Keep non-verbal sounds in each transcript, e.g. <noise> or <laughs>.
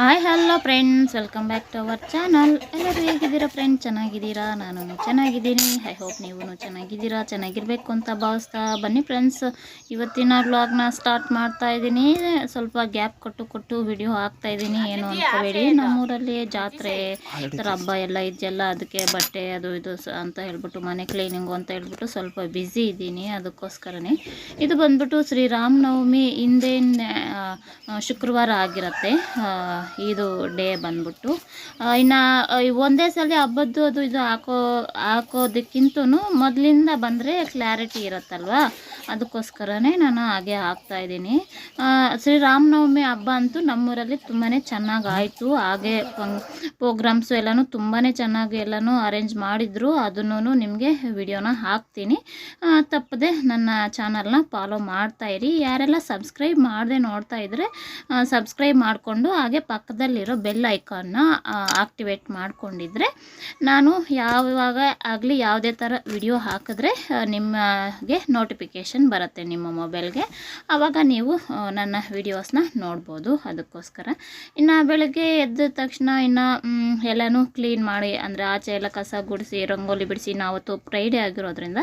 Hi hello friends welcome back to our channel ಎಲ್ಲರೂ ಹೇಗಿದ್ದೀರಾ friends ಚೆನ್ನಾಗಿದ್ದೀರಾ? ನಾನು ಚೆನ್ನಾಗಿದ್ದೀನಿ. ಐ ಹೋಪ್ ನೀವು ಚೆನ್ನಾಗಿದ್ದೀರಾ ಚೆನ್ನಾಗಿರಬೇಕು ಅಂತ ಭಾವಿಸ್ತಾ ಬನ್ನಿ ಫ್ರೆಂಡ್ಸ್ ಇವತ್ತಿನ ವ್ಲಾಗ್ನ ಸ್ಟಾರ್ಟ್ ಮಾಡ್ತಾ ಇದ್ದೀನಿ. ಸ್ವಲ್ಪ ಗ್ಯಾಪ್ ಕೊಟ್ಟು ಕೊಟ್ಟು ವಿಡಿಯೋ ಹಾಕ್ತಾ ಇದ್ದೀನಿ. ಏನು ಅನ್ಕೋಬೇಡಿ. ನಮ್ಮೂರಲ್ಲಿ ಜಾತ್ರೆ ಈ ಥರ ಹಬ್ಬ ಎಲ್ಲ ಇದೆಯಲ್ಲ ಅದಕ್ಕೆ ಬಟ್ಟೆ ಅದು ಇದು ಸ- ಅಂತ ಹೇಳ್ಬಿಟ್ಟು ಮನೆ ಕ್ಲೀನಿಂಗು ಅಂತ ಹೇಳ್ಬಿಟ್ಟು ಸ್ವಲ್ಪ ಬ್ಯುಸಿ ಇದ್ದೀನಿ. ಅದಕ್ಕೋಸ್ಕರನೇ. ಇದು ಬಂದ್ಬಿಟ್ಟು ಶ್ರೀರಾಮನವಮಿ ಹಿಂದೆ ಶುಕ್ರವಾರ ಆಗಿರತ್ತೆ. ಇದು ಡೇ ಬಂದ್ಬಿಟ್ಟು. ಇನ್ನು ಒಂದೇ ಸಲ ಹಬ್ಬದ್ದು ಅದು ಇದು ಹಾಕೋ ಹಾಕೋದಕ್ಕಿಂತ ಮೊದಲಿಂದ ಬಂದರೆ ಕ್ಲಾರಿಟಿ ಇರುತ್ತಲ್ವಾ? ಅದಕ್ಕೋಸ್ಕರನೇ ನಾನು ಹಾಗೆ ಹಾಕ್ತಾ ಇದ್ದೀನಿ. ಶ್ರೀರಾಮನವಮಿ ಹಬ್ಬ ಅಂತೂ ನಮ್ಮೂರಲ್ಲಿ ತುಂಬಾ ಚೆನ್ನಾಗಿ ಆಯಿತು ಹಾಗೆ ಪ್ರೋಗ್ರಾಮ್ಸು ಎಲ್ಲನೂ ತುಂಬಾ ಚೆನ್ನಾಗಿ ಎಲ್ಲನೂ ಅರೇಂಜ್ ಮಾಡಿದ್ರು. ಅದನ್ನು ನಿಮಗೆ ವಿಡಿಯೋನ ಹಾಕ್ತೀನಿ. ತಪ್ಪದೆ ನನ್ನ ಚಾನಲ್ನ ಫಾಲೋ ಮಾಡ್ತಾಯಿರಿ ಯಾರೆಲ್ಲ ಸಬ್ಸ್ಕ್ರೈಬ್ ಮಾಡದೆ ನೋಡ್ತಾ ಇದ್ದರೆ ಸಬ್ಸ್ಕ್ರೈಬ್ ಮಾಡಿಕೊಂಡು ಹಾಗೆ ಪಕ್ಕದಲ್ಲಿರೋ ಬೆಲ್ ಐಕಾನ್ನ ಆಕ್ಟಿವೇಟ್ ಮಾಡಿಕೊಂಡಿದ್ರೆ ನಾನು ಯಾವಾಗ ಆಗಲಿ ಯಾವುದೇ ಥರ ವಿಡಿಯೋ ಹಾಕಿದ್ರೆ ನಿಮಗೆ ನೋಟಿಫಿಕೇಷನ್ ಬರುತ್ತೆ ನಿಮ್ಮ ಮೊಬೈಲ್ಗೆ. ಆವಾಗ ನೀವು ನನ್ನ ವಿಡಿಯೋಸ್ನ ನೋಡ್ಬೋದು ಅದಕ್ಕೋಸ್ಕರ. ಇನ್ನು ಬೆಳಗ್ಗೆ ಎದ್ದ ತಕ್ಷಣ ಇನ್ನು ಎಲ್ಲನೂ ಕ್ಲೀನ್ ಮಾಡಿ, ಅಂದರೆ ಆಚೆ ಎಲ್ಲ ಕಸ ಗುಡಿಸಿ, ರಂಗೋಲಿ ಬಿಡಿಸಿ ನಾವತ್ತು ಫ್ರೈಡೇ ಆಗಿರೋದ್ರಿಂದ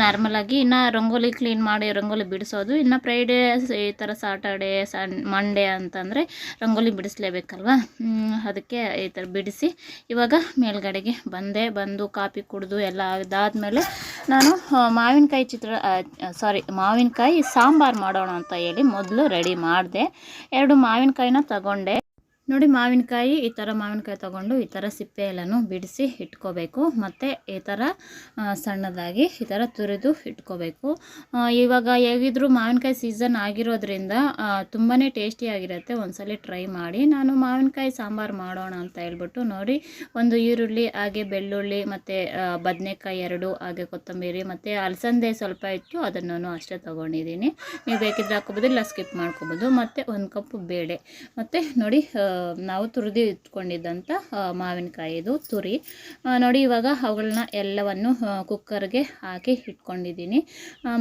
ನಾರ್ಮಲಾಗಿ ಇನ್ನು ರಂಗೋಲಿ ಕ್ಲೀನ್ ಮಾಡಿ, ರಂಗೋಲಿ ಬಿಡಿಸೋದು. ಇನ್ನು ಫ್ರೈಡೇ, ಈ ಥರ ಸಾಟರ್ಡೇ ಸನ್, ಮಂಡೇ ಅಂತಂದರೆ ರಂಗೋಲಿ ಬಿಡಿಸ್ಲೇಬೇಕಲ್ವಾ? ಅದಕ್ಕೆ ಈ ಥರ ಬಿಡಿಸಿ ಇವಾಗ ಮೇಲ್ಗಡೆಗೆ ಬಂದೆ. ಬಂದು ಕಾಪಿ ಕುಡಿದು ಎಲ್ಲ ಅದಾದಮೇಲೆ ನಾನು ಮಾವಿನಕಾಯಿ ಚಿತ್ರ ಸಾರಿ ಮಾವಿನಕಾಯಿ ಸಾಂಬಾರು ಮಾಡೋಣ ಅಂತ ಹೇಳಿ ಮೊದಲು ರೆಡಿ ಮಾಡಿದೆ. ಎರಡು ಮಾವಿನಕಾಯಿನ ತಗೊಂಡೆ. ನೋಡಿ ಮಾವಿನಕಾಯಿ, ಈ ಥರ ಮಾವಿನಕಾಯಿ ತಗೊಂಡು ಈ ಥರ ಸಿಪ್ಪೆ ಎಲ್ಲನೂ ಬಿಡಿಸಿ ಇಟ್ಕೋಬೇಕು. ಮತ್ತು ಈ ಥರ ಸಣ್ಣದಾಗಿ ಈ ಥರ ತುರಿದು ಇಟ್ಕೋಬೇಕು. ಇವಾಗ ಹೇಗಿದ್ರೂ ಮಾವಿನಕಾಯಿ ಸೀಸನ್ ಆಗಿರೋದ್ರಿಂದ ತುಂಬಾ ಟೇಸ್ಟಿಯಾಗಿರುತ್ತೆ ಒಂದ್ಸಲ ಟ್ರೈ ಮಾಡಿ. ನಾನು ಮಾವಿನಕಾಯಿ ಸಾಂಬಾರು ಮಾಡೋಣ ಅಂತ ಹೇಳ್ಬಿಟ್ಟು ನೋಡಿ, ಒಂದು ಈರುಳ್ಳಿ, ಹಾಗೆ ಬೆಳ್ಳುಳ್ಳಿ, ಮತ್ತು ಬದನೆಕಾಯಿ ಎರಡು, ಹಾಗೆ ಕೊತ್ತಂಬರಿ, ಮತ್ತು ಅಲಸಂದೆ ಸ್ವಲ್ಪ ಇಟ್ಟು ಅದನ್ನು ಅಷ್ಟೇ ತೊಗೊಂಡಿದ್ದೀನಿ. ನೀವು ಬೇಕಿದ್ರೆ ಹಾಕೋಬೋದು ಇಲ್ಲ ಸ್ಕಿಪ್ ಮಾಡ್ಕೋಬೋದು. ಮತ್ತು ಒಂದು ಕಪ್ ಬೇಳೆ. ಮತ್ತು ನೋಡಿ ನಾವು ತುರಿದು ಇಟ್ಕೊಂಡಿದ್ದಂಥ ಮಾವಿನಕಾಯಿ ಮಾವಿನಕಾಯಿದು ತುರಿ. ನೋಡಿ ಇವಾಗ ಅವುಗಳನ್ನ ಎಲ್ಲವನ್ನು ಕುಕ್ಕರ್ಗೆ ಹಾಕಿ ಇಟ್ಕೊಂಡಿದ್ದೀನಿ.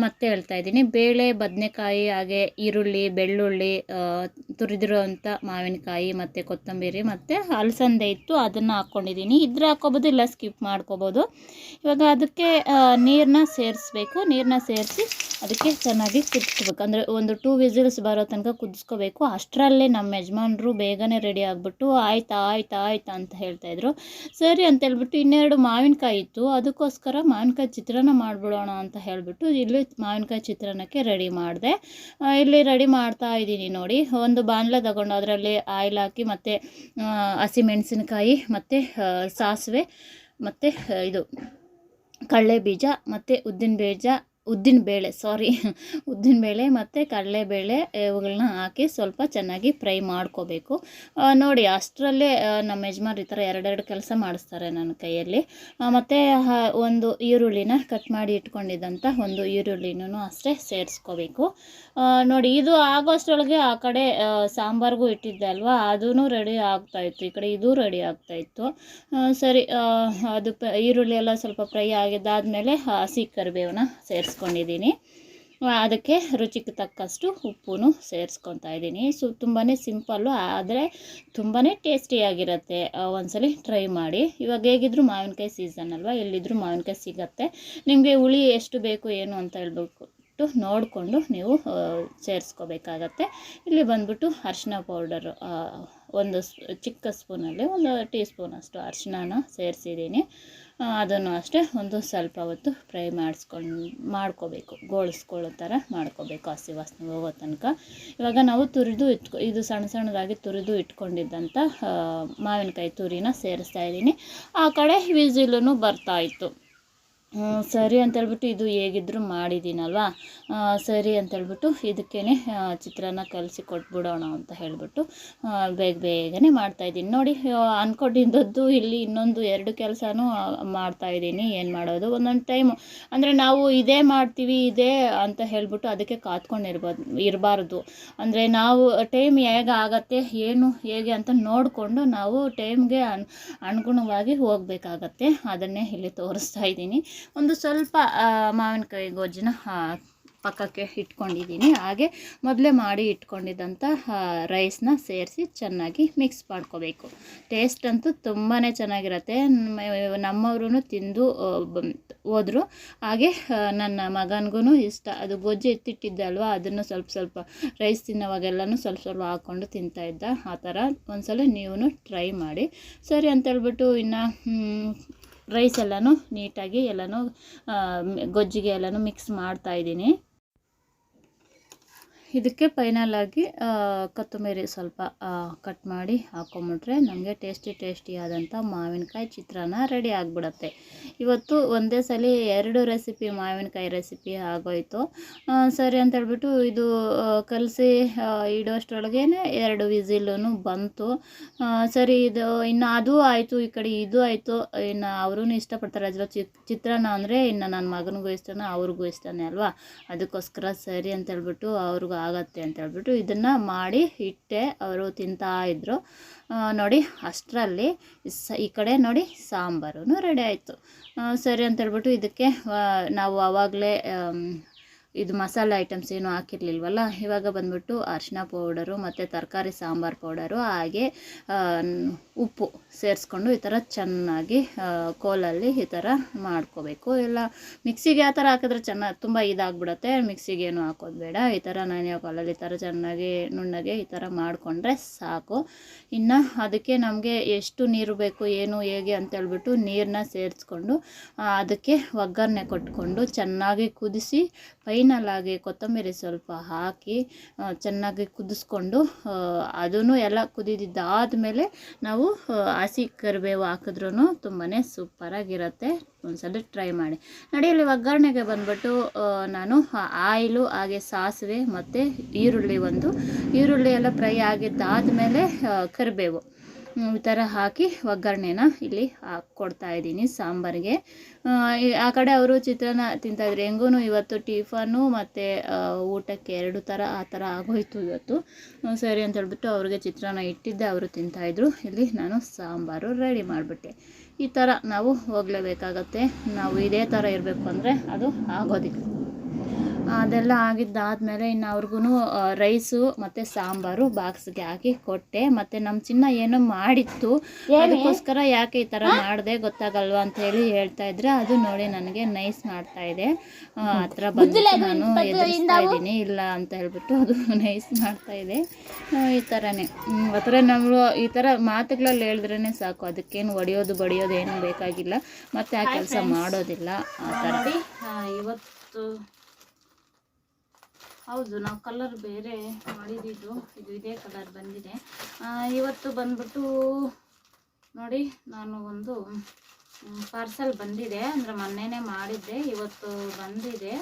ಮತ್ತೆ ಹೇಳ್ತಾ ಇದ್ದೀನಿ. ಬೇಳೆ, ಬದನೆಕಾಯಿ, ಹಾಗೆ ಈರುಳ್ಳಿ, ಬೆಳ್ಳುಳ್ಳಿ ತುರಿದಿರುವಂಥ ಮಾವಿನಕಾಯಿ ಮತ್ತು ಕೊತ್ತಂಬರಿ ಮತ್ತು ಅಲಸಂದೆ ಇತ್ತು, ಅದನ್ನು ಹಾಕ್ಕೊಂಡಿದ್ದೀನಿ ಇದ್ರೆ ಹಾಕ್ಕೊಬೋದು ಇಲ್ಲ ಸ್ಕಿಪ್ ಮಾಡ್ಕೋಬೋದು. ಇವಾಗ ಅದಕ್ಕೆ ನೀರನ್ನ ಸೇರಿಸ್ಬೇಕು. ನೀರನ್ನ ಸೇರಿಸಿ ಅದಕ್ಕೆ ಚೆನ್ನಾಗಿ ಕುದಿಸ್ಬೇಕು. ಅಂದರೆ ಒಂದು ಟೂ ವಿಸಿಲ್ಸ್ ಬರೋ ತನಕ ಕುದಿಸ್ಕೋಬೇಕು. ಅಷ್ಟರಲ್ಲೇ ನಮ್ಮ ಯಜಮಾನರು ಬೇಗನೆ ರೆಡಿ ಆಗಿಬಿಟ್ಟು ಆಯ್ತಾ ಆಯ್ತಾ ಆಯ್ತಾ ಅಂತ ಹೇಳ್ತಾಯಿದ್ರು ಸರಿ ಅಂತ ಹೇಳ್ಬಿಟ್ಟು ಇನ್ನೆರಡು ಮಾವಿನಕಾಯಿ ಇತ್ತು. ಅದಕ್ಕೋಸ್ಕರ ಮಾವಿನಕಾಯಿ ಚಿತ್ರಾನ್ನ ಮಾಡಿಬಿಡೋಣ ಅಂತ ಹೇಳಿಬಿಟ್ಟು ಇಲ್ಲಿ ಮಾವಿನಕಾಯಿ ಚಿತ್ರಾನ್ನಕ್ಕೆ ರೆಡಿ ಮಾಡಿದೆ. ಇಲ್ಲಿ ರೆಡಿ ಮಾಡ್ತಾ ಇದ್ದೀನಿ ನೋಡಿ. ಒಂದು ಬಾಣಲೆ ತಗೊಂಡು ಅದರಲ್ಲಿ ಆಯಿಲ್ ಹಾಕಿ ಮತ್ತು ಹಸಿಮೆಣಸಿನಕಾಯಿ ಮತ್ತು ಸಾಸಿವೆ ಮತ್ತು ಇದು ಕಡಲೆ ಬೀಜ ಮತ್ತು ಉದ್ದಿನ ಬೀಜ ಉದ್ದಿನ ಬೇಳೆ ಸಾರಿ ಉದ್ದಿನ ಬೇಳೆ ಮತ್ತು ಕಡಲೆಬೇಳೆ ಇವುಗಳನ್ನ ಹಾಕಿ ಸ್ವಲ್ಪ ಚೆನ್ನಾಗಿ ಫ್ರೈ ಮಾಡ್ಕೋಬೇಕು. ನೋಡಿ ಅಷ್ಟರಲ್ಲೇ ನಮ್ಮ ಯಜಮಾನ್ರು ಈ ಥರ ಎರಡೆರಡು ಕೆಲಸ ಮಾಡಿಸ್ತಾರೆ ನನ್ನ ಕೈಯಲ್ಲಿ. ಮತ್ತು ಒಂದು ಈರುಳ್ಳಿನ ಕಟ್ ಮಾಡಿ ಇಟ್ಕೊಂಡಿದ್ದಂಥ ಒಂದು ಈರುಳ್ಳಿನೂ ಅಷ್ಟೇ ಸೇರಿಸ್ಕೋಬೇಕು. ನೋಡಿ ಇದು ಆಗೋಷ್ಟರೊಳಗೆ ಆ ಕಡೆ ಸಾಂಬಾರಿಗೂ ಇಟ್ಟಿದ್ದೆ ಅಲ್ವಾ ಅದೂ ರೆಡಿ ಆಗ್ತಾಯಿತ್ತು ಈ ಕಡೆ ಇದು ರೆಡಿ ಆಗ್ತಾಯಿತ್ತು ಸರಿ ಅದು ಈರುಳ್ಳಿ ಎಲ್ಲ ಸ್ವಲ್ಪ ಫ್ರೈ ಆಗಿದ್ದಾದಮೇಲೆ ಹಸಿ ಕರಿಬೇವನ್ನ ಸೇರಿಸ್ಕೊಂಡಿದ್ದೀನಿ ಆ, ಅದಕ್ಕೆ ರುಚಿಗೆ ತಕ್ಕಷ್ಟು ಉಪ್ಪು ಸೇರಿಸ್ಕೊತಾ ಇದ್ದೀನಿ. ಸೊ ತುಂಬಾ ಸಿಂಪಲ್ಲು ಆದರೆ ತುಂಬಾ ಟೇಸ್ಟಿಯಾಗಿರುತ್ತೆ. ಒಂದ್ಸಲಿ ಟ್ರೈ ಮಾಡಿ. ಇವಾಗ ಹೇಗಿದ್ರು ಮಾವಿನಕಾಯಿ ಸೀಸನ್ ಅಲ್ವಾ ಎಲ್ಲಿದ್ದರೂ ಮಾವಿನಕಾಯಿ ಸಿಗತ್ತೆ. ನಿಮಗೆ ಹುಳಿ ಎಷ್ಟು ಬೇಕು ಏನು ಅಂತ ಹೇಳ್ಬೇಕು ನೋಡಿಕೊಂಡು ನೀವು ಸೇರಿಸ್ಕೋಬೇಕಾಗತ್ತೆ. ಇಲ್ಲಿ ಬಂದ್ಬಿಟ್ಟು ಅರಿಶಿನ ಪೌಡರು ಒಂದು ಚಿಕ್ಕ ಸ್ಪೂನಲ್ಲಿ ಒಂದು ಟೀ ಸ್ಪೂನಷ್ಟು ಅರಿಶಿನ ಸೇರಿಸಿದ್ದೀನಿ. ಅದನ್ನು ಅಷ್ಟೇ ಒಂದು ಸ್ವಲ್ಪ ಹೊತ್ತು ಫ್ರೈ ಮಾಡಿಸ್ಕೊಂಡು ಮಾಡ್ಕೋಬೇಕು. ಗೋಳಿಸ್ಕೊಳ್ಳೋ ಥರ ಮಾಡ್ಕೋಬೇಕು ಹಸಿ ವಾಸನೆ ಹೋಗೋ ತನಕ. ಇವಾಗ ನಾವು ತುರಿದು ಇಟ್ಕೊ ಇದು ಸಣ್ಣ ಸಣ್ಣದಾಗಿ ತುರಿದು ಇಟ್ಕೊಂಡಿದ್ದಂಥ ಮಾವಿನಕಾಯಿ ತುರಿನ ಸೇರಿಸ್ತಾ ಇದ್ದೀನಿ. ಆ ಕಡೆ ವಿಸಿಲೂ ಬರ್ತಾ ಇತ್ತು. ಹ್ಮ್, ಸರಿ ಅಂತೇಳ್ಬಿಟ್ಟು ಇದು ಹೇಗಿದ್ರು ಮಾಡಿದ್ದೀನಲ್ವಾ? ಸರಿ ಅಂತೇಳ್ಬಿಟ್ಟು ಇದಕ್ಕೇ ಚಿತ್ರಾನ್ನ ಕಲಸಿ ಕೊಟ್ಬಿಡೋಣ ಅಂತ ಹೇಳಿಬಿಟ್ಟು ಬೇಗ ಬೇಗನೆ ಮಾಡ್ತಾಯಿದ್ದೀನಿ ನೋಡಿ ಅಂದ್ಕೊಂಡಿದ್ದದ್ದು ಇಲ್ಲಿ ಇನ್ನೊಂದು ಎರಡು ಕೆಲಸನೂ ಮಾಡ್ತಾಯಿದ್ದೀನಿ ಏನು ಮಾಡೋದು? ಒಂದೊಂದು ಟೈಮು ಅಂದರೆ ನಾವು ಇದೇ ಮಾಡ್ತೀವಿ, ಇದೇ ಅಂತ ಹೇಳಿಬಿಟ್ಟು ಅದಕ್ಕೆ ಕಾತ್ಕೊಂಡಿರ್ಬೋದು, ಇರಬಾರ್ದು. ಅಂದರೆ ನಾವು ಟೈಮ್ ಹೇಗೆ ಆಗತ್ತೆ, ಏನು ಹೇಗೆ ಅಂತ ನೋಡಿಕೊಂಡು ನಾವು ಟೈಮ್ಗೆ ಅನ್, ಅನುಗುಣವಾಗಿ ಹೋಗಬೇಕಾಗತ್ತೆ. ಅದನ್ನೇ ಇಲ್ಲಿ ತೋರಿಸ್ತಾ ಇದ್ದೀನಿ. ಒಂದು ಸ್ವಲ್ಪ ಮಾವಿನಕಾಯಿ ಗೊಜ್ಜನ್ನ ಪಕ್ಕಕ್ಕೆ ಇಟ್ಕೊಂಡಿದ್ದೀನಿ. ಹಾಗೆ ಮೊದಲೇ ಮಾಡಿ ಇಟ್ಕೊಂಡಿದ್ದಂಥ ರೈಸ್ನ ಸೇರಿಸಿ ಚೆನ್ನಾಗಿ ಮಿಕ್ಸ್ ಮಾಡ್ಕೋಬೇಕು. ಟೇಸ್ಟ್ ಅಂತೂ ತುಂಬಾ ಚೆನ್ನಾಗಿರುತ್ತೆ. ನಮ್ಮವ್ರೂ ತಿಂದು ಹೋದರು. ಹಾಗೆ ನನ್ನ ಮಗನಿಗೂ ಇಷ್ಟ. ಅದು ಗೊಜ್ಜು ಎತ್ತಿಟ್ಟಿದ್ದೆ ಅಲ್ವಾ, ಅದನ್ನು ಸ್ವಲ್ಪ ಸ್ವಲ್ಪ ರೈಸ್ ತಿನ್ನೋವಾಗೆಲ್ಲನೂ ಸ್ವಲ್ಪ ಸ್ವಲ್ಪ ಹಾಕ್ಕೊಂಡು ತಿಂತಾ ಇದ್ದ. ಆ ಥರ ಒಂದ್ಸಲ ನೀವು ಟ್ರೈ ಮಾಡಿ. ಸರಿ ಅಂತೇಳ್ಬಿಟ್ಟು ಇನ್ನು ರೈಸ್ ಎಲ್ಲನೂ ನೀಟಾಗಿ ಎಲ್ಲನೂ ಗೊಜ್ಜಿಗೆ ಎಲ್ಲನೂ ಮಿಕ್ಸ್ ಮಾಡ್ತಾ ಇದ್ದೀನಿ. ಇದಕ್ಕೆ ಫೈನಲ್ ಆಗಿ ಕೊತ್ತಂಬರಿ ಸ್ವಲ್ಪ ಕಟ್ ಮಾಡಿ ಹಾಕೊಂಬಿಟ್ರೆ ನಮಗೆ ಟೇಸ್ಟಿ ಟೇಸ್ಟಿ ಆದಂಥ ಮಾವಿನಕಾಯಿ ಚಿತ್ರಾನ್ನ ರೆಡಿ ಆಗಿಬಿಡತ್ತೆ. ಇವತ್ತು ಒಂದೇ ಸಲ ಎರಡು ರೆಸಿಪಿ ಮಾವಿನಕಾಯಿ ರೆಸಿಪಿ ಆಗೋಯ್ತು. ಸರಿ ಅಂತ ಹೇಳ್ಬಿಟ್ಟು ಇದು ಕಲಸಿ ಇಡೋಷ್ಟರೊಳಗೇ ಎರಡು ವಿಸಿಲೂ ಬಂತು. ಸರಿ ಇದು ಇನ್ನು ಅದು ಆಯಿತು, ಈ ಕಡೆ ಇದು ಆಯಿತು. ಇನ್ನು ಅವರೂ ಇಷ್ಟಪಡ್ತಾರೆ ಅದರ ಚಿತ್ ಚಿತ್ರಾನ್ನ ಅಂದರೆ ಇನ್ನು ನನ್ನ ಮಗನಿಗೂ ಇಷ್ಟನೇ ಅವ್ರಿಗೂ ಇಷ್ಟನೇ ಅಲ್ವಾ? ಅದಕ್ಕೋಸ್ಕರ ಸರಿ ಅಂತ ಹೇಳ್ಬಿಟ್ಟು ಅವ್ರಿಗೂ ಆಗತ್ತೆ ಅಂತ ಹೇಳ್ಬಿಟ್ಟು ಇದನ್ನು ಮಾಡಿ ಇಟ್ಟೆ ಅವರು ತಿಂತಾ ಇದ್ದರು ನೋಡಿ ಅಷ್ಟರಲ್ಲಿ ಈ ಕಡೆ ನೋಡಿ ಸಾಂಬಾರು ರೆಡಿ ಆಯಿತು. ಸರಿ ಅಂತ ಹೇಳ್ಬಿಟ್ಟು ಇದಕ್ಕೆ ನಾವು ಆವಾಗಲೇ ಇದು ಮಸಾಲೆ ಐಟಮ್ಸ್ ಏನು ಹಾಕಿರ್ಲಿಲ್ವಲ್ಲ? ಇವಾಗ ಬಂದ್ಬಿಟ್ಟು ಅರಿಶಿನ ಪೌಡರು ಮತ್ತು ತರಕಾರಿ ಸಾಂಬಾರು ಪೌಡರು, ಹಾಗೆ ಉಪ್ಪು ಸೇರಿಸ್ಕೊಂಡು ಈ ಥರ ಚೆನ್ನಾಗಿ ಕೋಲಲ್ಲಿ ಈ ಥರ ಮಾಡ್ಕೋಬೇಕು. ಇಲ್ಲ ಮಿಕ್ಸಿಗೆ ಆ ಥರ ಹಾಕಿದ್ರೆ ಚೆನ್ನಾಗಿ ತುಂಬ ಇದಾಗ್ಬಿಡುತ್ತೆ. ಮಿಕ್ಸಿಗೆ ಏನು ಹಾಕೋದು ಬೇಡ. ಈ ಥರ ನಾನು ಕೋಲಲ್ಲಿ ಈ ಥರ ಚೆನ್ನಾಗಿ ನುಣ್ಣಗೆ ಈ ಥರ ಮಾಡಿಕೊಂಡ್ರೆ ಸಾಕು. ಇನ್ನು ಅದಕ್ಕೆ ನಮಗೆ ಎಷ್ಟು ನೀರು ಬೇಕು, ಏನು, ಹೇಗೆ ಅಂತೇಳ್ಬಿಟ್ಟು ನೀರನ್ನ ಸೇರಿಸ್ಕೊಂಡು ಅದಕ್ಕೆ ಒಗ್ಗರಣೆ ಕೊಟ್ಕೊಂಡು ಚೆನ್ನಾಗಿ ಕುದಿಸಿ ಫೈನಲ್ ಕೊತ್ತಂಬರಿ ಸ್ವಲ್ಪ ಹಾಕಿ ಚೆನ್ನಾಗಿ ಕುದಿಸ್ಕೊಂಡು ಅದನ್ನು ಎಲ್ಲ ಕುದಿದಿದ್ದಾದಮೇಲೆ ನಾವು ಹಸಿ ಕರಿಬೇವು ಹಾಕಿದ್ರೂ ತುಂಬಾ ಸೂಪರಾಗಿರುತ್ತೆ. ಒಂದ್ಸಲ ಟ್ರೈ ಮಾಡಿ. ನೋಡಿ ಇಲ್ಲಿ ಒಗ್ಗರಣೆಗೆ ಬಂದ್ಬಿಟ್ಟು ನಾನು ಆಯಿಲು, ಹಾಗೆ ಸಾಸಿವೆ ಮತ್ತು ಈರುಳ್ಳಿ ಒಂದು. ಈರುಳ್ಳಿ ಎಲ್ಲ ಫ್ರೈ ಆಗಿದ್ದಾದಮೇಲೆ ಕರಿಬೇವು. ಈ ಥರ ಹಾಕಿ ಒಗ್ಗರಣೆನ ಇಲ್ಲಿ ಹಾಕ್ಕೊಡ್ತಾ ಇದ್ದೀನಿ ಸಾಂಬಾರಿಗೆ. ಆ, ಕಡೆ ಅವರು ಚಿತ್ರಾನ್ನ ತಿಂತಾಯಿದ್ರು ಹೆಂಗೂ ಇವತ್ತು ಟಿಫನು ಮತ್ತು ಊಟಕ್ಕೆ ಎರಡು ಥರ ಆ ಥರ ಆಗೋಯ್ತು ಇವತ್ತು. ಸರಿ ಅಂತ ಹೇಳ್ಬಿಟ್ಟು ಅವ್ರಿಗೆ ಚಿತ್ರಾನ್ನ ಇಟ್ಟಿದ್ದೆ ಅವರು ತಿಂತಾಯಿದ್ರು ಇಲ್ಲಿ ನಾನು ಸಾಂಬಾರು ರೆಡಿ ಮಾಡಿಬಿಟ್ಟೆ. ಈ ಥರ ನಾವು ಹೋಗಲೇಬೇಕಾಗತ್ತೆ. ನಾವು ಇದೇ ಥರ ಇರಬೇಕು ಅಂದರೆ ಅದು ಆಗೋದಿಲ್ಲ. ಅದೆಲ್ಲ ಆಗಿದ್ದಾದಮೇಲೆ ಇನ್ನು ಅವ್ರಿಗೂ ರೈಸು ಮತ್ತು ಸಾಂಬಾರು ಬಾಕ್ಸ್ಗೆ ಹಾಕಿ ಕೊಟ್ಟೆ. ಮತ್ತು ನಮ್ಮ ಚಿನ್ನ ಏನೋ ಮಾಡಿತ್ತು. ಅದಕ್ಕೋಸ್ಕರ ಯಾಕೆ ಈ ಥರ ಮಾಡಿದೆ ಗೊತ್ತಾಗಲ್ವಾ ಅಂತ ಹೇಳಿ ಹೇಳ್ತಾ ಇದ್ರೆ ಅದು ನೋಡಿ ನನಗೆ ನೈಸ್ ಮಾಡ್ತಾ ಇದೆ. ಹತ್ರ ಬಂದು ನಾನು ಎದುರಿಸ್ತಾ ಇದ್ದೀನಿ. ಇಲ್ಲ ಅಂತ ಹೇಳ್ಬಿಟ್ಟು ಅದು <laughs> ನೈಸ್ ಮಾಡ್ತಾ ಇದೆ. ಈ ಥರನೇ. ಆ ಥರ ನಾವು ಈ ಥರ ಮಾತುಗಳಲ್ಲಿ ಹೇಳಿದ್ರೇ ಸಾಕು. ಅದಕ್ಕೇನು ಒಡೆಯೋದು ಬಡಿಯೋದು ಏನು ಬೇಕಾಗಿಲ್ಲ. ಮತ್ತೆ ಆ ಕೆಲಸ ಮಾಡೋದಿಲ್ಲ. ಆ ಥರ. ಇವತ್ತು ಹೌದು, ನಾವು ಕಲರ್ ಬೇರೆ ಮಾಡಿದ್ದು. ಇದು ಇದೇ ಕಲರ್ ಬಂದಿದೆ. ಇವತ್ತು ಬಂದ್ಬಿಟ್ಟು ನೋಡಿ, ನಾನು ಒಂದು ಪಾರ್ಸಲ್ ಬಂದಿದೆ. ಅಂದರೆ ಮೊನ್ನೆನೇ ಮಾಡಿದ್ದೆ, ಇವತ್ತು ಬಂದಿದೆ.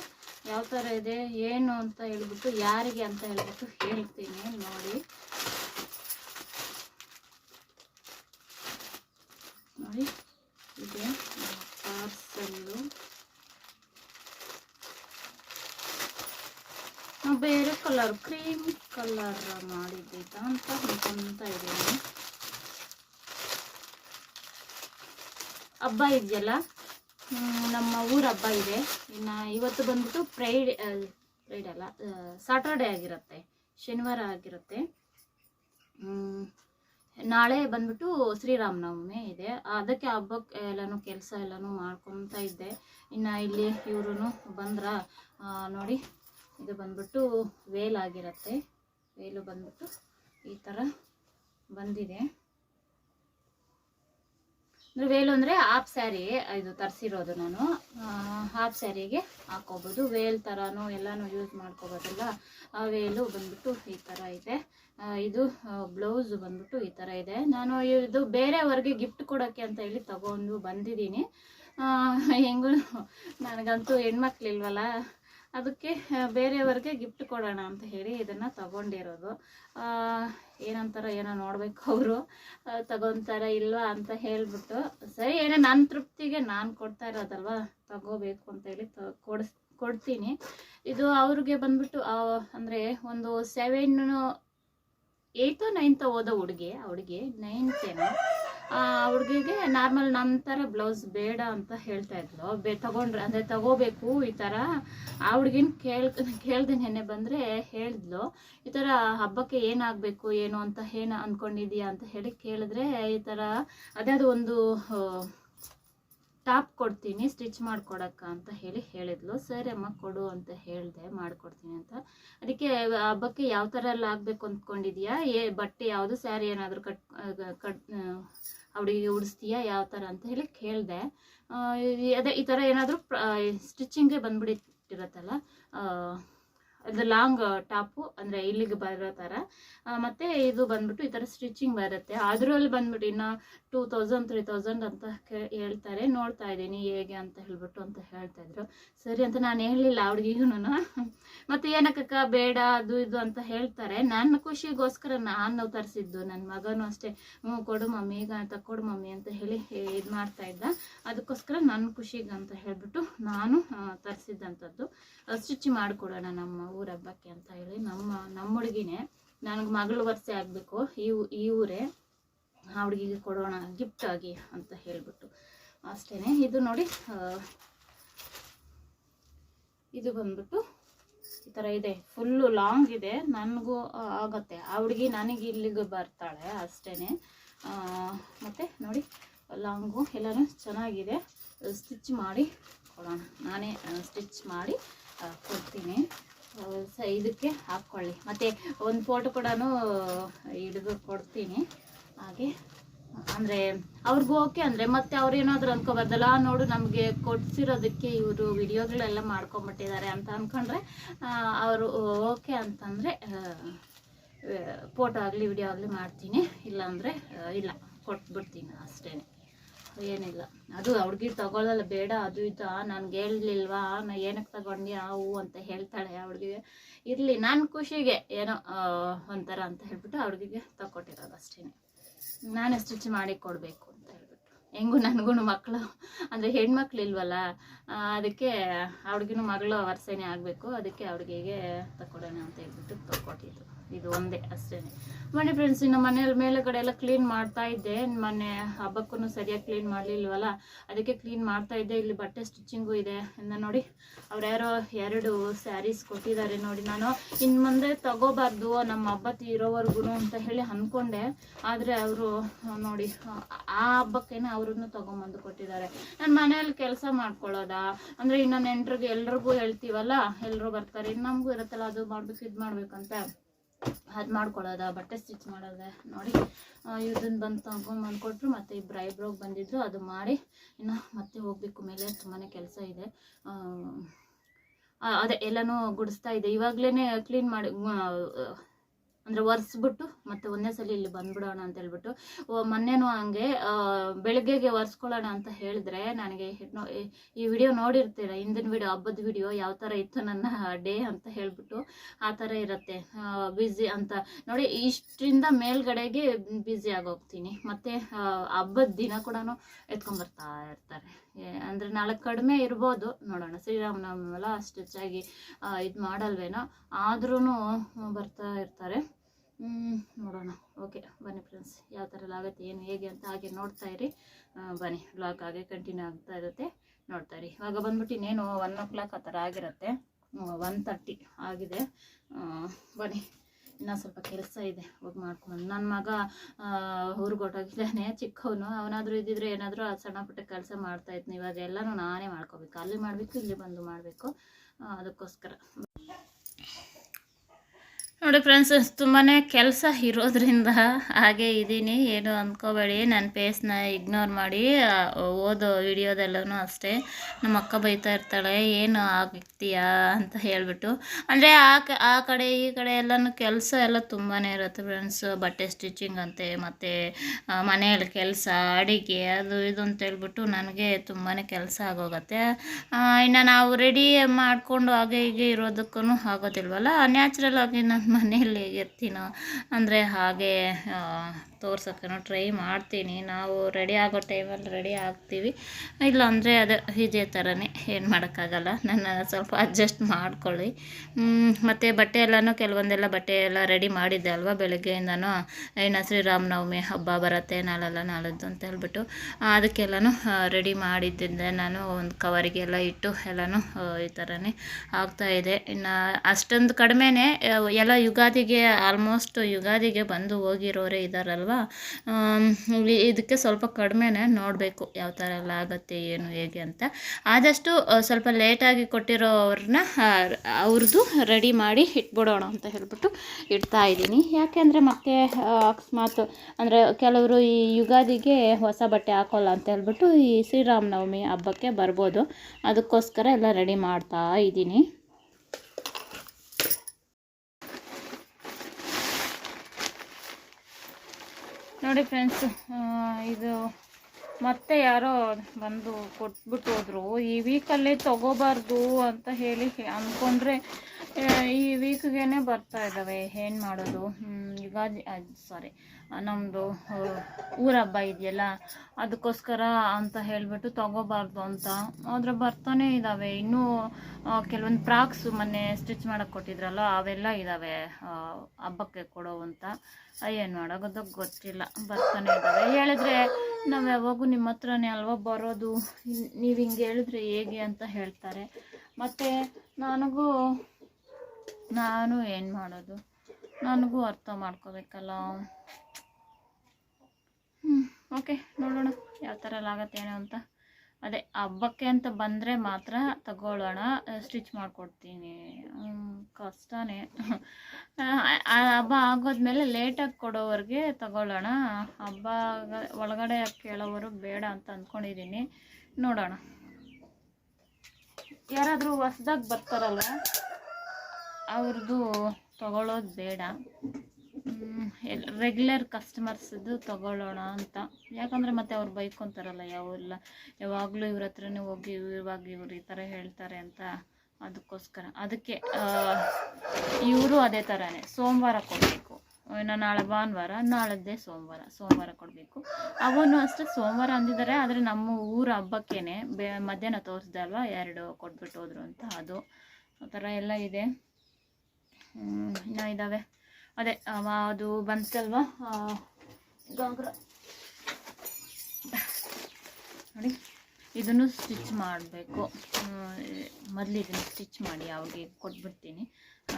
ಯಾವ ಥರ ಇದೆ, ಏನು ಅಂತ ಹೇಳ್ಬಿಟ್ಟು, ಯಾರಿಗೆ ಅಂತ ಹೇಳ್ಬಿಟ್ಟು ಹೇಳ್ತೀನಿ ನೋಡಿ. ನೋಡಿ, ಇದೆ ಪಾರ್ಸಲ್ಲು ನಾವು ಬೇರೆ ಕಲರ್, ಕ್ರೀಮ್ ಕಲರ್ ಮಾಡಿದ್ದಿದ್ದ ಅಂತ ಅನ್ಕೊಂತ ಇದ್ದೀನಿ. ಹಬ್ಬ ಇದೆಯಲ್ಲ? ನಮ್ಮ ಊರ ಹಬ್ಬ ಇದೆ. ಇನ್ನು ಇವತ್ತು ಬಂದ್ಬಿಟ್ಟು ಫ್ರೈಡೆ ಫ್ರೈಡೆ ಅಲ್ಲ ಸಾಟರ್ಡೆ ಆಗಿರುತ್ತೆ, ಶನಿವಾರ ಆಗಿರುತ್ತೆ. ನಾಳೆ ಬಂದ್ಬಿಟ್ಟು ಶ್ರೀರಾಮನವಮಿ ಇದೆ. ಅದಕ್ಕೆ ಹಬ್ಬಕ್ಕೆ ಎಲ್ಲನೂ, ಕೆಲಸ ಎಲ್ಲನೂ ಮಾಡ್ಕೊತ ಇದ್ದೆ. ಇನ್ನು ಇಲ್ಲಿ ಇವರು ಬಂದ್ರ ನೋಡಿ ಇದು ಬಂದ್ಬಿಟ್ಟು ವೇಲ್ ಆಗಿರುತ್ತೆ ವೇಲು ಬಂದ್ಬಿಟ್ಟು ಈ ಥರ ಬಂದಿದೆ. ಅಂದರೆ ವೇಲು ಅಂದರೆ ಹಾಫ್ ಸ್ಯಾರಿ ಇದು ತರಿಸಿರೋದು ನಾನು. ಹಾಫ್ ಸ್ಯಾರಿಗೆ ಹಾಕೋಬೋದು. ವೇಲ್ ಥರನೂ ಎಲ್ಲನೂ ಯೂಸ್ ಮಾಡ್ಕೋಬೋದಲ್ಲ. ಆ ವೇಲು ಬಂದ್ಬಿಟ್ಟು ಈ ಥರ ಇದೆ. ಇದು ಬ್ಲೌಸ್ ಬಂದ್ಬಿಟ್ಟು ಈ ಥರ ಇದೆ. ನಾನು ಇದು ಬೇರೆಯವ್ರಿಗೆ ಗಿಫ್ಟ್ ಕೊಡೋಕ್ಕೆ ಅಂತ ಹೇಳಿ ತಗೊಂಡು ಬಂದಿದ್ದೀನಿ. ಹೆಂಗೂ, ನನಗಂತೂ ಹೆಣ್ಮಕ್ಳಿಲ್ವಲ್ಲ ಅದಕ್ಕೆ ಬೇರೆಯವರಿಗೆ ಗಿಫ್ಟ್ ಕೊಡೋಣ ಅಂತ ಹೇಳಿ ಇದನ್ನು ತಗೊಂಡಿರೋದು. ಏನಂತಾರ ಏನೋ ನೋಡಬೇಕು ಅವರು. ತಗೊತಾರ ಇಲ್ವಾ ಅಂತ ಹೇಳ್ಬಿಟ್ಟು, ಸರಿ, ಏನೋ ನನ್ನ ತೃಪ್ತಿಗೆ ನಾನು ಕೊಡ್ತಾ ಇರೋದಲ್ವಾ, ತಗೋಬೇಕು ಅಂತ ಹೇಳಿ ತ, ಕೊಡಿಸ್, ಕೊಡ್ತೀನಿ. ಇದು ಅವ್ರಿಗೆ ಬಂದ್ಬಿಟ್ಟು ಅಂದರೆ ಒಂದು ಸೆವೆನ್ ಏಯ್ತೋ ನೈನ್ತೋ ಓದೋ ಹುಡುಗಿ, ಆ ಹುಡುಗಿ ನೈನ್ತೇನೋ ಆ, ಹುಡುಗಿಗೆ ನಾರ್ಮಲ್ ನಮ್ಮ ಥರ ಬ್ಲೌಸ್ ಬೇಡ ಅಂತ ಹೇಳ್ತಾ ಇದ್ಲು ಬೇ, ತಗೊಂಡ್ರೆ, ಅಂದರೆ ತಗೋಬೇಕು ಈ ಥರ ಆ ಹುಡುಗಿನ ಕೇಳ್ ಕೇಳ್ದೆ ನೆನ್ನೆ ಬಂದರೆ ಹೇಳಿದ್ಲು. ಈ ಥರ ಹಬ್ಬಕ್ಕೆ ಏನಾಗಬೇಕು, ಏನು ಅಂತ, ಏನು ಅಂದ್ಕೊಂಡಿದ್ಯಾ ಅಂತ ಹೇಳಿ ಕೇಳಿದ್ರೆ ಈ ಥರ ಅದೇ ಅದು ಒಂದು ಟಾಪ್ ಕೊಡ್ತೀನಿ, ಸ್ಟಿಚ್ ಮಾಡ್ಕೊಡಕ್ಕ ಅಂತ ಹೇಳಿ ಹೇಳಿದ್ಲು. ಸರಿ ಅಮ್ಮ, ಕೊಡು ಅಂತ ಹೇಳಿದೆ, ಮಾಡ್ಕೊಡ್ತೀನಿ ಅಂತ. ಅದಕ್ಕೆ ಹಬ್ಬಕ್ಕೆ ಯಾವ ಥರ ಎಲ್ಲ ಆಗಬೇಕು ಅಂದ್ಕೊಂಡಿದ್ಯಾ ಏ, ಬಟ್ಟೆ ಯಾವುದು, ಸ್ಯಾರಿ ಏನಾದರೂ ಕಟ್ ಕಟ್ ಅವಳಿಗೆ ಉಡಿಸ್ತೀಯಾ? ಯಾವ ಥರ ಅಂತ ಹೇಳಿ ಕೇಳಿದೆ. ಅದೇ ಈ ಥರ ಏನಾದರೂ ಸ್ಟಿಚಿಂಗೇ ಬಂದ್ಬಿಟ್ಟಿರತ್ತಲ್ಲ ಅದು ಲಾಂಗ್ ಟಾಪು, ಅಂದರೆ ಇಲ್ಲಿಗೆ ಬರೋ ಥರ. ಮತ್ತು ಇದು ಬಂದ್ಬಿಟ್ಟು ಈ ಥರ ಸ್ಟಿಚಿಂಗ್ ಬರುತ್ತೆ. ಅದರಲ್ಲಿ ಬಂದ್ಬಿಟ್ಟು ಇನ್ನು ಟೂ ತೌಸಂಡ್, ತ್ರೀ ತೌಸಂಡ್ ಅಂತ ಹೇಳ್ತಾರೆ. ನೋಡ್ತಾ ಇದ್ದೀನಿ ಹೇಗೆ ಅಂತ ಹೇಳ್ಬಿಟ್ಟು ಅಂತ ಹೇಳ್ತಾ ಇದ್ರು. ಸರಿ ಅಂತ ನಾನು ಹೇಳಲಿಲ್ಲ ಅವ್ಳಿಗೂ ಮತ್ತೆ ಏನಕ್ಕಕ್ಕ, ಬೇಡ, ಅದು ಇದು ಅಂತ ಹೇಳ್ತಾರೆ. ನನ್ನ ಖುಷಿಗೋಸ್ಕರ ನಾನು ತರಿಸಿದ್ದು. ನನ್ನ ಮಗನೂ ಅಷ್ಟೇ. ಹ್ಞೂ, ಕೊಡು ಮಮ್ಮಿ, ಈಗ ಅಂತ ಕೊಡು ಮಮ್ಮಿ ಅಂತ ಹೇಳಿ ಇದು ಮಾಡ್ತಾ ಇದ್ದ. ಅದಕ್ಕೋಸ್ಕರ ನನ್ನ ಖುಷಿಗೆ ಅಂತ ಹೇಳ್ಬಿಟ್ಟು ನಾನು ತರಿಸಿದ್ದಂಥದ್ದು. ಸ್ಟಿಚ್ ಮಾಡಿಕೊಡೋಣ ನಮ್ಮ ಊರ ಹಬ್ಬಕ್ಕೆ ಅಂತ ಹೇಳಿ ನಮ್ಮ ನಮ್ಮ ಹುಡುಗಿನೇ ನನಗೆ ಮಗಳು ವರ್ಷ ಆಗಬೇಕು, ಈ ಈ ಊರೇ ಆ ಹುಡುಗಿಗೆ ಕೊಡೋಣ ಗಿಫ್ಟ್ ಆಗಿ ಅಂತ ಹೇಳಿಬಿಟ್ಟು. ಅಷ್ಟೇ ಇದು ನೋಡಿ ಇದು ಬಂದ್ಬಿಟ್ಟು ಈ ಥರ ಇದೆ. ಫುಲ್ಲು ಲಾಂಗ್ ಇದೆ, ನನಗೂ ಆಗತ್ತೆ. ಆ ಹುಡುಗಿ ನನಗೆ ಇಲ್ಲಿಗೆ ಬರ್ತಾಳೆ ಅಷ್ಟೇ ಮತ್ತು ನೋಡಿ, ಲಾಂಗು ಎಲ್ಲನೂ ಚೆನ್ನಾಗಿದೆ. ಸ್ಟಿಚ್ ಮಾಡಿ ಕೊಡೋಣ. ನಾನೇ ಸ್ಟಿಚ್ ಮಾಡಿ ಕೊಡ್ತೀನಿ. ಇದಕ್ಕೆ ಹಾಕ್ಕೊಳ್ಳಿ. ಮತ್ತು ಒಂದು ಫೋಟೋ ಕೂಡ ಹಿಡಿದು ಕೊಡ್ತೀನಿ. ಹಾಗೆ, ಅಂದರೆ ಅವ್ರಿಗೂ ಓಕೆ ಅಂದರೆ ಮತ್ತೆ ಅವ್ರು ಏನಾದರೂ ಅನ್ಕೋಬಾರ್ದಲ್ಲ, ನೋಡು ನಮಗೆ ಕೊಡ್ಸಿರೋದಕ್ಕೆ ಇವರು ವಿಡಿಯೋಗಳೆಲ್ಲ ಮಾಡ್ಕೊಂಬಿಟ್ಟಿದ್ದಾರೆ ಅಂತ ಅಂದ್ಕೊಂಡ್ರೆ ಅವರು ಓಕೆ ಅಂತಂದರೆ ಫೋಟೋ ಆಗಲಿ ವಿಡಿಯೋ ಆಗಲಿ ಮಾಡ್ತೀನಿ. ಇಲ್ಲಾಂದರೆ ಇಲ್ಲ, ಕೊಟ್ಬಿಡ್ತೀನಿ ಅಷ್ಟೇ ಏನಿಲ್ಲ. ಅದು ಹುಡುಗಿ ತಗೊಳ್ಳಲ್ಲ ಬೇಡ, ಅದು ಇದು ನನ್ಗೆ ಹೇಳಲಿಲ್ವಾ ನಾ ಏನಕ್ಕೆ ತಗೊಂಡ್ಯಾ ಹೂ ಅಂತ ಹೇಳ್ತಾಳೆ ಆ ಹುಡುಗಿಗೆ. ಇರಲಿ ನನ್ನ ಖುಷಿಗೆ ಏನೋ ಒಂಥರ ಅಂತ ಹೇಳ್ಬಿಟ್ಟು ಹುಡುಗಿಗೆ ತಗೊಟ್ಟಿರೋದು ಅಷ್ಟೇ ನಾನೇ ಸ್ಟಿಚ್ ಮಾಡಿ ಕೊಡಬೇಕು ಅಂತ ಹೇಳ್ಬಿಟ್ಟು. ಹೆಂಗೂ ನನಗೂ ಮಕ್ಕಳು ಅಂದರೆ ಹೆಣ್ಮಕ್ಳು ಇಲ್ವಲ್ಲ ಅದಕ್ಕೆ ಹುಡುಗಿನೂ ಮಗಳು ವರ್ಸೇನೆ ಆಗಬೇಕು, ಅದಕ್ಕೆ ಅವ್ರಿಗೆ ತಗೊಳ್ಳೋಣ ಅಂತ ಹೇಳ್ಬಿಟ್ಟು ತಗೊಟ್ಟಿದ್ದು ಇದು ಒಂದೇ ಅಷ್ಟೇ ಮನೆ ಫ್ರೆಂಡ್ಸ್ ಇನ್ನು ಮನೆಯಲ್ಲಿ ಮೇಲುಗಡೆ ಎಲ್ಲ ಕ್ಲೀನ್ ಮಾಡ್ತಾ ಇದ್ದೆ. ಮೊನ್ನೆ ಹಬ್ಬಕ್ಕೂ ಸರಿಯಾಗಿ ಕ್ಲೀನ್ ಮಾಡಲಿಲ್ವಲ್ಲ? ಅದಕ್ಕೆ ಕ್ಲೀನ್ ಮಾಡ್ತಾ ಇದ್ದೆ. ಇಲ್ಲಿ ಬಟ್ಟೆ ಸ್ಟಿಚಿಂಗು ಇದೆ. ಇಂದ ನೋಡಿ ಅವ್ರು ಯಾರೋ ಎರಡು ಸ್ಯಾರೀಸ್ ಕೊಟ್ಟಿದ್ದಾರೆ ನೋಡಿ ನಾನು. ಇನ್ನು ಮುಂದೆ ತಗೋಬಾರ್ದು ನಮ್ಮ ಹಬ್ಬ ತೀರೋವರೆಗೂ ಅಂತ ಹೇಳಿ ಅಂದ್ಕೊಂಡೆ ಆದರೆ ಅವರು, ನೋಡಿ, ಆ ಹಬ್ಬಕ್ಕೇನೆ ಅವ್ರನ್ನು ತಗೊಂಬಂದು ಕೊಟ್ಟಿದ್ದಾರೆ. ನಾನು ಮನೆಯಲ್ಲಿ ಕೆಲಸ ಮಾಡ್ಕೊಳ್ಳೋದಾ? ಅಂದರೆ ಇನ್ನು ನೆಂಟ್ರಿಗೆ ಎಲ್ರಿಗೂ ಹೇಳ್ತೀವಲ್ಲ? ಎಲ್ಲರೂ ಬರ್ತಾರೆ. ಇನ್ನು ನಮಗೂ ಇರುತ್ತಲ್ಲ, ಅದು ಮಾಡ್ಬೇಕು, ಇದು ಮಾಡ್ಬೇಕಂತ ಅದು ಮಾಡ್ಕೊಳ್ಳೋದ? ಬಟ್ಟೆ ಸ್ಟಿಚ್ ಮಾಡೋದೆ? ನೋಡಿ. ಇದನ್ನು ಬಂದು ತಗೊಂಡು ಬಂದ್ಕೊಟ್ರು, ಮತ್ತು ಇಬ್ಬರು ಐಬ್ರೋಗೆ ಬಂದಿದ್ದರು ಅದು ಮಾಡಿ ಇನ್ನು ಮತ್ತೆ ಹೋಗಬೇಕು ಮೇಲೆ. ತುಂಬಾ ಕೆಲಸ ಇದೆ. ಅದೇ ಎಲ್ಲನೂ ಗುಡಿಸ್ತಾ ಇದೆ. ಇವಾಗಲೇ ಕ್ಲೀನ್ ಮಾಡಿ ಅಂದರೆ ಒರೆಸ್ಬಿಟ್ಟು ಮತ್ತೆ ಒಂದೇ ಸಲ ಇಲ್ಲಿ ಬಂದ್ಬಿಡೋಣ ಅಂತ ಹೇಳ್ಬಿಟ್ಟು. ಮೊನ್ನೆನೂ ಹಂಗೆ ಬೆಳಗ್ಗೆಗೆ ಒರೆಸ್ಕೊಳ್ಳೋಣ ಅಂತ ಹೇಳಿದ್ರೆ ನನಗೆ ಈ- ವಿಡಿಯೋ ನೋಡಿರ್ತೀರ? ಹಿಂದಿನ ವಿಡಿಯೋ, ಹಬ್ಬದ ವಿಡಿಯೋ ಯಾವ ಥರ ಇತ್ತು ನನ್ನ ಡೇ ಅಂತ ಹೇಳ್ಬಿಟ್ಟು. ಆ ಥರ ಇರುತ್ತೆ. ಬ್ಯುಸಿ ಅಂತ. ನೋಡಿ ಇಷ್ಟರಿಂದ ಮೇಲ್ಗಡೆಗೆ ಬ್ಯುಸಿ ಆಗೋಗ್ತೀನಿ. ಮತ್ತು ಹಬ್ಬದ ದಿನ ಕೂಡ ಎತ್ಕೊಂಡ್ಬರ್ತಾ ಇರ್ತಾರೆ. ಅಂದರೆ ನಾಳೆ ಕಡಿಮೆ ಇರ್ಬೋದು. ನೋಡೋಣ ಶ್ರೀರಾಮನವಮಿ ಎಲ್ಲ ಅಷ್ಟು ಹೆಚ್ಚಾಗಿ ಇದು ಮಾಡಲ್ವೇನೋ. ಆದ್ರೂ ಬರ್ತಾ ಇರ್ತಾರೆ. ನೋಡೋಣ. ಓಕೆ ಬನ್ನಿ ಫ್ರೆಂಡ್ಸ್ ಯಾವ ಥರ ಆಗುತ್ತೆ, ಏನು, ಹೇಗೆ ಅಂತ ಹಾಗೆ ನೋಡ್ತಾ ಇರಿ. ಬನ್ನಿ ಬ್ಲಾಗ್ ಹಾಗೆ ಕಂಟಿನ್ಯೂ ಆಗ್ತಾ ಇರುತ್ತೆ. ನೋಡ್ತಾ ಇರಿ. ಇವಾಗ ಬಂದ್ಬಿಟ್ಟು ಇನ್ನೇನು ಒನ್ ಓ ಕ್ಲಾಕ್ ಆ ಥರ ಆಗಿರುತ್ತೆ. ಒನ್ ತರ್ಟಿ ಆಗಿದೆ. ಬನ್ನಿ, ಇನ್ನೂ ಸ್ವಲ್ಪ ಕೆಲಸ ಇದೆ. ಹೋಗಿ ಮಾಡ್ಕೊಂಡು. ನನ್ನ ಮಗ ಊರಿಗೆ ಹೊಟ್ಟೋಗಿದ್ದಾನೆ ಚಿಕ್ಕವನು. ಅವನಾದರೂ ಇದ್ದಿದ್ರೆ ಏನಾದರೂ ಸಣ್ಣ ಪುಟ್ಟ ಕೆಲಸ ಮಾಡ್ತಾ ಇದ್ನು. ಇವಾಗ ಎಲ್ಲನೂ ನಾನೇ ಮಾಡ್ಕೋಬೇಕು. ಅಲ್ಲಿ ಮಾಡಬೇಕು, ಇಲ್ಲಿ ಬಂದು ಮಾಡಬೇಕು. ಅದಕ್ಕೋಸ್ಕರ. ನೋಡಿ ಫ್ರೆಂಡ್ಸ್ ತುಂಬಾ ಕೆಲಸ ಇರೋದ್ರಿಂದ ಹಾಗೆ ಇದ್ದೀನಿ ಏನು ಅಂದ್ಕೋಬೇಡಿ ನನ್ನ ಫೇಸ್ನ ಇಗ್ನೋರ್ ಮಾಡಿ ಓದೋ ವಿಡಿಯೋದೆಲ್ಲೂ ಅಷ್ಟೇ. ನಮ್ಮ ಅಕ್ಕ ಬೈತಾ ಇರ್ತಾಳೆ, ಏನು ಆಗ್ತೀಯಾ? ಅಂತ ಹೇಳಿಬಿಟ್ಟು. ಅಂದರೆ ಆ ಆ ಕಡೆ ಈ ಕಡೆ ಎಲ್ಲನೂ ಕೆಲಸ ಎಲ್ಲ ತುಂಬಾ ಇರುತ್ತೆ ಫ್ರೆಂಡ್ಸ್ ಬಟ್ಟೆ ಸ್ಟಿಚಿಂಗ್ ಅಂತೆ, ಮತ್ತು ಮನೆಯಲ್ಲಿ ಕೆಲಸ, ಅಡಿಗೆ, ಅದು ಇದು ಅಂತ ಹೇಳ್ಬಿಟ್ಟು ನನಗೆ ತುಂಬಾ ಕೆಲಸ ಆಗೋಗತ್ತೆ. ಇನ್ನು ನಾವು ರೆಡಿ ಮಾಡಿಕೊಂಡು ಹಾಗೆ ಹೀಗೆ ಇರೋದಕ್ಕೂ ಆಗೋದಿಲ್ವಲ್ಲ? ನ್ಯಾಚುರಲ್ ಆಗಿ ನನ್ನ ಮನೆಯಲ್ಲಿ ಹೇಗಿರ್ತೀನೋ ಅಂದರೆ ಹಾಗೆ ತೋರ್ಸೋಕ್ಕೂ ಟ್ರೈ ಮಾಡ್ತೀನಿ. ನಾವು ರೆಡಿ ಆಗೋ ಟೈಮಲ್ಲಿ ರೆಡಿ ಆಗ್ತೀವಿ. ಇಲ್ಲ ಅಂದರೆ ಅದು, ಇದೇ ಥರನೇ ಏನು ಮಾಡೋಕ್ಕಾಗಲ್ಲ. ನನ್ನ ಸ್ವಲ್ಪ ಅಡ್ಜಸ್ಟ್ ಮಾಡ್ಕೊಳ್ಳಿ. ಮತ್ತು ಬಟ್ಟೆ ಎಲ್ಲನೂ ಕೆಲವೊಂದೆಲ್ಲ ಬಟ್ಟೆ ಎಲ್ಲ ರೆಡಿ ಮಾಡಿದ್ದೆ ಅಲ್ವಾ ಬೆಳಗ್ಗೆಯಿಂದನೂ? ಇನ್ನು ಶ್ರೀರಾಮನವಮಿ ಹಬ್ಬ ಬರುತ್ತೆ, ನಾಳೆಲ್ಲ ನಾಳದ್ದು ಅಂತ ಹೇಳ್ಬಿಟ್ಟು. ಅದಕ್ಕೆಲ್ಲನೂ ರೆಡಿ ಮಾಡಿದ್ದೆ ನಾನು ಒಂದು ಕವರಿಗೆಲ್ಲ ಇಟ್ಟು ಎಲ್ಲನೂ ಈ ಥರನೇ ಆಗ್ತಾಯಿದೆ ಇನ್ನು ಅಷ್ಟೊಂದು ಕಡಿಮೆನೇ ಎಲ್ಲ ಯುಗಾದಿಗೆ ಆಲ್ಮೋಸ್ಟ್ ಯುಗಾದಿಗೆ ಬಂದು ಹೋಗಿರೋರೇ ಇದ್ದಾರಲ್ವ ಇದಕ್ಕೆ ಸ್ವಲ್ಪ ಕಡಿಮೆನೇ ನೋಡಬೇಕು ಯಾವ ಥರ ಎಲ್ಲ ಆಗುತ್ತೆ, ಏನು, ಹೇಗೆ ಅಂತ. ಆದಷ್ಟು ಸ್ವಲ್ಪ ಲೇಟಾಗಿ ಕೊಟ್ಟಿರೋವ್ರನ್ನ ಅವ್ರದ್ದು ರೆಡಿ ಮಾಡಿ ಇಟ್ಬಿಡೋಣ ಅಂತ ಹೇಳ್ಬಿಟ್ಟು ಇಡ್ತಾ ಇದ್ದೀನಿ. ಯಾಕೆಂದರೆ ಮತ್ತೆ ಅಕಸ್ಮಾತ್ ಅಂದರೆ ಕೆಲವರು ಈ ಯುಗಾದಿಗೆ ಹೊಸ ಬಟ್ಟೆ ಹಾಕೋಲ್ಲ ಅಂತ ಹೇಳ್ಬಿಟ್ಟು ಈ ಶ್ರೀರಾಮನವಮಿ ಹಬ್ಬಕ್ಕೆ ಬರ್ಬೋದು. ಅದಕ್ಕೋಸ್ಕರ ಎಲ್ಲ ರೆಡಿ ಮಾಡ್ತಾ ಇದ್ದೀನಿ. ನೋಡಿ ಫ್ರೆಂಡ್ಸ್ ಇದು ಮತ್ತೆ ಯಾರೋ ಬಂದು ಕೊಟ್ಬಿಟ್ಟು ಹೋದ್ರು. ಈ ವೀಕಲ್ಲಿ ತಗೋಬಾರ್ದು ಅಂತ ಹೇಳಿ ಅಂದ್ಕೊಂಡ್ರೆ ಈ ವೀಕ್ಗೇನೆ ಬರ್ತಾ ಇದ್ದಾವೆ ಏನು ಮಾಡೋದು? ಯುಗಾದಿ ಸಾರಿ ನಮ್ಮದು ಊರ ಹಬ್ಬ ಇದೆಯಲ್ಲ, ಅದಕ್ಕೋಸ್ಕರ ಅಂತ ಹೇಳಿಬಿಟ್ಟು ತಗೋಬಾರ್ದು ಅಂತ. ಆದರೆ ಬರ್ತಾನೆ ಇದ್ದಾವೆ ಇನ್ನೂ ಕೆಲವೊಂದು ಫ್ರಾಕ್ಸ್ ಮೊನ್ನೆ ಸ್ಟಿಚ್ ಮಾಡಕ್ಕೆ ಕೊಟ್ಟಿದ್ರಲ್ಲ, ಅವೆಲ್ಲ ಇದ್ದಾವೆ ಹಬ್ಬಕ್ಕೆ ಕೊಡೋ ಅಂತ. ಏನು ಮಾಡೋದು ಗೊತ್ತಿಲ್ಲ. ಬರ್ತಾನೆ ಇದ್ದಾವೆ ಹೇಳಿದ್ರೆ ನಾವು ಯಾವಾಗೂ ನಿಮ್ಮ ಹತ್ರನೇ ಅಲ್ವಾ ಬರೋದು? ನೀವು ಹಿಂಗೆ ಹೇಳಿದ್ರೆ ಹೇಗೆ ಅಂತ ಹೇಳ್ತಾರೆ. ಮತ್ತು ನನಗೂ, ನಾನು ಏನು ಮಾಡೋದು? ನನಗೂ ಅರ್ಥ ಮಾಡ್ಕೋಬೇಕಲ್ಲ. ಹ್ಞೂ ಓಕೆ ನೋಡೋಣ ಯಾವ ಥರ ಏನೋ ಅಂತ. ಅದೇ ಹಬ್ಬಕ್ಕೆ ಅಂತ ಬಂದರೆ ಮಾತ್ರ ತಗೊಳ್ಳೋಣ ಸ್ಟಿಚ್ ಮಾಡಿಕೊಡ್ತೀನಿ. ಕಷ್ಟನೇ. ಹಬ್ಬ ಆಗೋದ್ಮೇಲೆ ಲೇಟಾಗಿ ಕೊಡೋವ್ರಿಗೆ ತಗೊಳ್ಳೋಣ. ಹಬ್ಬ ಒಳಗಡೆ ಕೇಳೋವರು ಬೇಡ ಅಂತ ಅಂದ್ಕೊಂಡಿದ್ದೀನಿ ನೋಡೋಣ. ಯಾರಾದರೂ ಹೊಸ್ದಾಗಿ ಬರ್ತಾರಲ್ಲ ಅವ್ರದ್ದು ತಗೊಳ್ಳೋದು ಬೇಡ. ರೆಗ್ಯುಲರ್ ಕಸ್ಟಮರ್ಸ್ದು ತಗೊಳ್ಳೋಣ ಅಂತ. ಯಾಕಂದರೆ ಮತ್ತೆ ಅವ್ರು ಬೈಕೊಂತಾರಲ್ಲ ಯಾವೆಲ್ಲ ಯಾವಾಗಲೂ ಇವ್ರ ಹತ್ರನೇ ಹೋಗಿ ಇವಾಗ ಇವ್ರು ಈ ಥರ ಹೇಳ್ತಾರೆ ಅಂತ ಅದಕ್ಕೋಸ್ಕರ ಅದಕ್ಕೆ ಇವರು ಅದೇ ಥರನೇ ಸೋಮವಾರ ಕೊಡಬೇಕು. ಇನ್ನು ನಾಳೆ ಭಾನುವಾರ, ನಾಳದ್ದೇ ಸೋಮವಾರ ಸೋಮವಾರ ಕೊಡಬೇಕು. ಅವನು ಅಷ್ಟೇ ಸೋಮವಾರ ಅಂದಿದ್ದಾರೆ, ಆದರೆ ನಮ್ಮ ಊರ ಹಬ್ಬಕ್ಕೇನೆ ಬೇ, ಮಧ್ಯಾಹ್ನ ತೋರಿಸ್ದೆ ಅಲ್ವಾ, ಎರಡು ಕೊಟ್ಬಿಟ್ಟು ಹೋದ್ರು ಅಂತ ಅದು. ಆ ಥರ ಎಲ್ಲ ಇದೆ. ಇನ್ನ ಇದ್ದಾವೆ ಅದೇ ಅದು ಬಂತಲ್ವಾ? ಗಾಗ್ರ ನೋಡಿ ಇದನ್ನು ಸ್ಟಿಚ್ ಮಾಡಬೇಕು. ಮೊದಲು ಇದನ್ನು ಸ್ಟಿಚ್ ಮಾಡಿ ಅವ್ರಿಗೆ ಕೊಟ್ಬಿಡ್ತೀನಿ.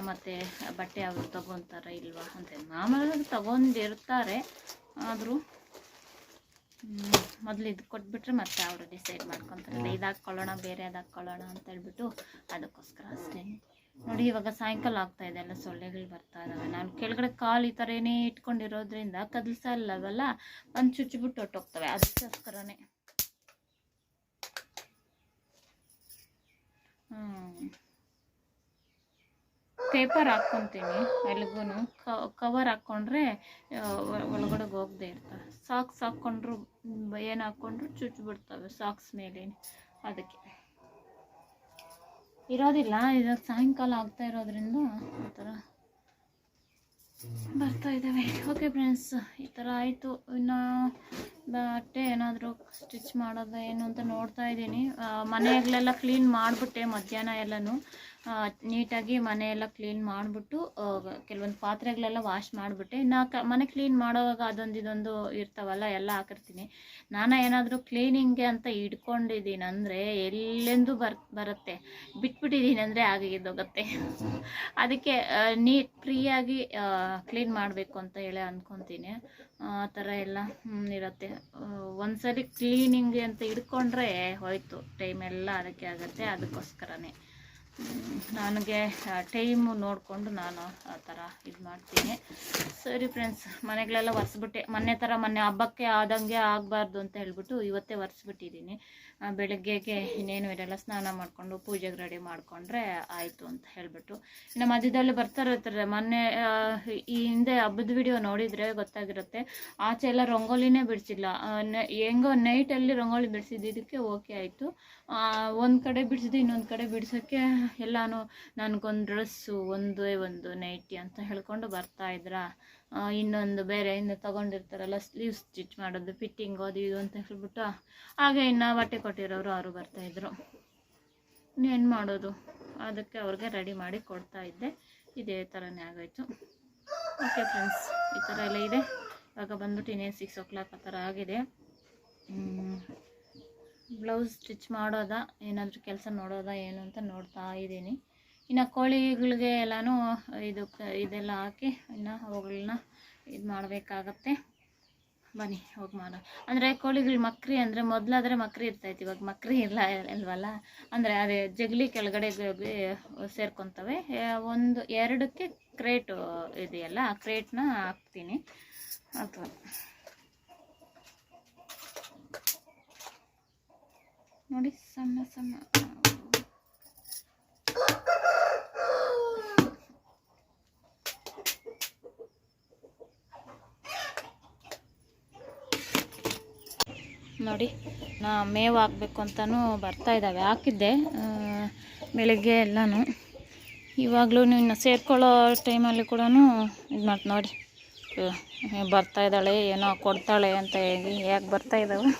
ಮತ್ತು ಬಟ್ಟೆ ಅವರು ತೊಗೊತಾರ ಇಲ್ವಾ ಅಂತ ಮಾಮೂಲಿ ತಗೊಂಡಿರ್ತಾರೆ ಆದರೂ ಮೊದಲು ಇದು ಕೊಟ್ಬಿಟ್ರೆ ಮತ್ತೆ ಅವರು ಡಿಸೈಡ್ ಮಾಡ್ಕೊತಾರೆ. ಇದಾಕೊಳ್ಳೋಣ ಹಾಕ್ಕೊಳ್ಳೋಣ ಬೇರೆ ಅದಾಕೊಳ್ಳೋಣ ಹಾಕ್ಕೊಳ್ಳೋಣ ಅಂತ ಹೇಳ್ಬಿಟ್ಟು ಅದಕ್ಕೋಸ್ಕರ ಅಷ್ಟೇ. ನೋಡಿ, ಇವಾಗ ಸಾಯಂಕಾಲ ಆಗ್ತಾ ಇದೆ ಎಲ್ಲ ಸೊಳ್ಳೆಗಳು ಬರ್ತಾ ಇದಾವೆ. ನಾನು ಕೆಳಗಡೆ ಕಾಲು ಈ ಥರ ಏನೇ ಇಟ್ಕೊಂಡಿರೋದ್ರಿಂದ ಕದಲ್ಸಾ ಇಲ್ಲವಲ್ಲ ಒಂದು ಚುಚ್ಚಿಬಿಟ್ಟು ಹೊಟ್ಟೋಗ್ತವೆ ಅದಕ್ಕೋಸ್ಕರನೇ. ಪೇಪರ್ ಹಾಕ್ಕೊತೀನಿ ಎಲ್ಗೂ ಕವರ್ ಹಾಕ್ಕೊಂಡ್ರೆ ಒಳಗಡೆ ಹೋಗದೆ ಇರ್ತವೆ. ಸಾಕ್ಸ್ ಹಾಕ್ಕೊಂಡ್ರು, ಏನು ಹಾಕ್ಕೊಂಡ್ರು ಚುಚ್ಚಿಬಿಡ್ತವೆ, ಸಾಕ್ಸ್ ಮೇಲೆ ಅದಕ್ಕೆ. ಇರೋದಿಲ್ಲ, ಇವಾಗ ಸಾಯಂಕಾಲ ಆಗ್ತಾ ಇರೋದ್ರಿಂದ ಆ ಥರ ಬರ್ತಾ ಇದ್ದಾವೆ ಓಕೆ ಫ್ರೆಂಡ್ಸ್ ಈ ಥರ ಆಯಿತು. ಇನ್ನು ಬಟ್ಟೆ ಏನಾದರೂ ಸ್ಟಿಚ್ ಮಾಡೋದು ಏನು ಅಂತ ನೋಡ್ತಾ ಇದ್ದೀನಿ. ಮನೆಗಳೆಲ್ಲ ಕ್ಲೀನ್ ಮಾಡಿಬಿಟ್ಟೆ ಮಧ್ಯಾಹ್ನ ಎಲ್ಲನೂ. ನೀಟಾಗಿ ಮನೆಯೆಲ್ಲ ಕ್ಲೀನ್ ಮಾಡಿಬಿಟ್ಟು ಕೆಲವೊಂದು ಪಾತ್ರೆಗಳೆಲ್ಲ ವಾಶ್ ಮಾಡಿಬಿಟ್ಟೆ. ಕ, ಮನೆ ಕ್ಲೀನ್ ಮಾಡೋವಾಗ ಅದೊಂದು ಇದೊಂದು ಇರ್ತಾವಲ್ಲ, ಎಲ್ಲ ಹಾಕಿರ್ತೀನಿ. ನಾನು ಏನಾದರೂ ಕ್ಲೀನಿಂಗ್ಗೆ ಅಂತ ಇಟ್ಕೊಂಡಿದ್ದೀನಿ ಅಂದರೆ ಎಲ್ಲೆಂದು ಬರ್, ಬರುತ್ತೆ? ಬಿಟ್ಬಿಟ್ಟಿದ್ದೀನಿ ಅಂದರೆ ಆಗಿದ್ದೋಗುತ್ತೆ ಅದಕ್ಕೆ ನೀಟ್, ಫ್ರೀಯಾಗಿ ಕ್ಲೀನ್ ಮಾಡಬೇಕು ಅಂತ ಹೇಳಿ ಅಂದ್ಕೊತೀನಿ ಆ ಥರ ಎಲ್ಲ ಇರುತ್ತೆ. ಒಂದ್ಸರಿ ಕ್ಲೀನಿಂಗ್ ಅಂತ ಹಿಡ್ಕೊಂಡ್ರೆ ಹೋಯ್ತು. ಟೈಮೆಲ್ಲ ಅದಕ್ಕೆ ಆಗುತ್ತೆ, ಅದಕ್ಕೋಸ್ಕರನೇ. ನನಗೆ ಟೈಮು ನೋಡಿಕೊಂಡು ನಾನು ಆ ಥರ ಇದು ಮಾಡ್ತೀನಿ. ಸರಿ ಫ್ರೆಂಡ್ಸ್ ಮನೆಗಳೆಲ್ಲ ಒರೆಸ್ಬಿಟ್ಟೆ. ಮೊನ್ನೆ ಥರ ಮೊನ್ನೆ ಹಬ್ಬಕ್ಕೆ ಆದಂಗೆ ಆಗಬಾರ್ದು ಅಂತ ಹೇಳ್ಬಿಟ್ಟು ಇವತ್ತೇ ಒರೆಸ್ಬಿಟ್ಟಿದ್ದೀನಿ. ಬೆಳಗ್ಗೆಗೆ ಇನ್ನೇನು ಇರಲ್ಲ ಸ್ನಾನ ಮಾಡಿಕೊಂಡು ಪೂಜೆಗೆ ರೆಡಿ ಮಾಡಿಕೊಂಡ್ರೆ ಆಯಿತು ಅಂತ ಹೇಳಿಬಿಟ್ಟು. ಇನ್ನು ಮಧ್ಯದಲ್ಲಿ ಬರ್ತಾರೆ ಇರ್ತಾರೆ. ಮೊನ್ನೆ ಈ ಹಿಂದೆ ಹಬ್ಬದ ವಿಡಿಯೋ ನೋಡಿದರೆ ಗೊತ್ತಾಗಿರುತ್ತೆ ಆಚೆ ಎಲ್ಲ ರಂಗೋಲಿನೇ ಬಿಡಿಸಿಲ್ಲ. ಹೆಂಗೋ ನೈಟಲ್ಲಿ ರಂಗೋಲಿ ಬಿಡಿಸಿದ್ದಕ್ಕೆ ಓಕೆ ಆಯಿತು. ಒಂದು ಕಡೆ ಬಿಡಿಸಿದ್ದು ಇನ್ನೊಂದು ಕಡೆ ಬಿಡಿಸೋಕ್ಕೆ ಎಲ್ಲಾನು ನನಗೊಂದು ಡ್ರೆಸ್ಸು ಒಂದೇ ಒಂದು ನೈಟಿ ಅಂತ ಹೇಳ್ಕೊಂಡು ಬರ್ತಾ ಇದ್ರ? ಆ, ಇನ್ನೊಂದು ಬೇರೆ ಇನ್ನು ತಗೊಂಡಿರ್ತಾರಲ್ಲ ಸ್ಲೀವ್ ಸ್ಟಿಚ್ ಮಾಡೋದು ಫಿಟ್ಟಿಂಗು ಅದು ಇದು ಅಂತ ಹೇಳ್ಬಿಟ್ಟು, ಹಾಗೆ ಇನ್ನು ಬಟ್ಟೆ ಕೊಟ್ಟಿರೋರು ಅವರು ಬರ್ತಾಯಿದ್ರು ಇನ್ನೇನು ಮಾಡೋದು? ಅದಕ್ಕೆ ಅವ್ರಿಗೆ ರೆಡಿ ಮಾಡಿ ಕೊಡ್ತಾ ಇದ್ದೆ. ಇದೇ ಥರನೇ ಆಗೋಯ್ತು. ಓಕೆ ಫ್ರೆಂಡ್ಸ್ ಈ ಥರ ಎಲ್ಲ ಇದೆ. ಇವಾಗ ಬಂದ್ಬಿಟ್ಟು ಇನ್ನೇನು ಸಿಕ್ಸ್ ಓ ಕ್ಲಾಕ್ ಆ ಥರ ಆಗಿದೆ. ಬ್ಲೌಸ್ ಸ್ಟಿಚ್ ಮಾಡೋದಾ? ಏನಾದರೂ ಕೆಲಸ ನೋಡೋದಾ, ಏನು ಅಂತ ನೋಡ್ತಾ ಇದ್ದೀನಿ. ಇನ್ನು ಕೋಳಿಗಳಿಗೆ ಎಲ್ಲನೂ ಇದು ಇದೆಲ್ಲ ಹಾಕಿ ಇನ್ನು ಅವುಗಳನ್ನ ಇದು ಮಾಡಬೇಕಾಗತ್ತೆ. ಬನ್ನಿ, ಹೋಗಿ ಮಾಡೋ ಅಂದರೆ ಕೋಳಿಗಳು ಮಕ್ರಿ ಅಂದರೆ ಮೊದಲಾದರೆ ಮಕ್ರಿ ಇರ್ತೈತೆ, ಇವಾಗ ಮಕ್ರಿ ಇಲ್ಲ ಇಲ್ವಲ್ಲ ಅಂದರೆ ಅದೇ ಜಗಲಿ ಕೆಳಗಡೆ ಸೇರ್ಕೊತವೆ. ಒಂದು, ಎರಡಕ್ಕೆ ಕ್ರೇಟು ಇದೆಯಲ್ಲ, ಆ ಕ್ರೇಟ್ನ ಹಾಕ್ತೀನಿ. ಅಥವಾ ನೋಡಿ, ಸಣ್ಣ ಸಣ್ಣ. ನೋಡಿ. ನಾ ಮೇವು ಹಾಕ್ಬೇಕು ಅಂತಲೂ ಬರ್ತಾ ಇದ್ದಾವೆ. ಹಾಕಿದ್ದೆ ಬೆಳಗ್ಗೆ ಎಲ್ಲನೂ. ಇವಾಗಲೂ ಇನ್ನು ಸೇರ್ಕೊಳ್ಳೋ ಟೈಮಲ್ಲಿ ಕೂಡ ಇದು ಮಾಡ್ತು ನೋಡಿ. ಬರ್ತಾ ಇದ್ದಾಳೆ, ಏನೋ ಕೊಡ್ತಾಳೆ ಅಂತ ಹೇಳಿ ಯಾಕೆ ಬರ್ತಾ ಇದ್ದಾವೆ